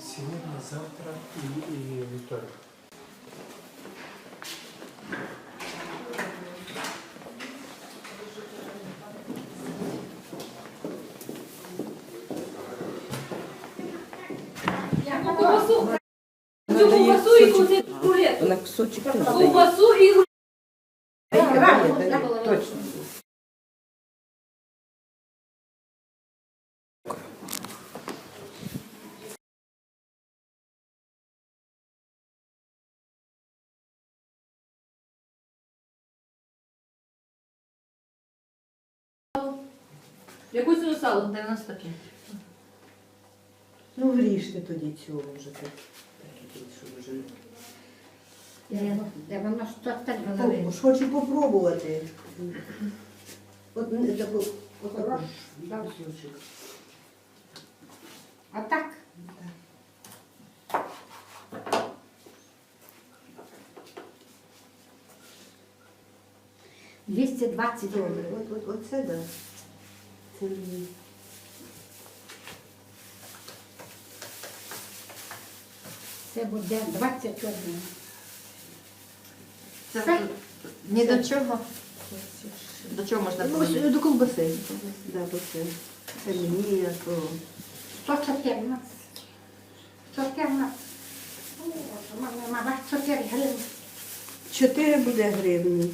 сьогодні, завтра і, і вівторок. Цю ковбасу і цю рулету. На кусочок. Ковбасу і дає, Точно. Яку ціну сало? 95. Ну гріште тоді цього вже так. Так, що вже. Ж хочу попробувати. От не таку. Отаку. Дав Кусочок. А так? Двісті двадцять от, оце да. Це. Це буде 21. Це ні до чого. До чого можна Ну, до колбаси. Да, бо це. Це мені, а то. 114. 14. О, Мама, мама, 4 гривні. Чотири буде гривні.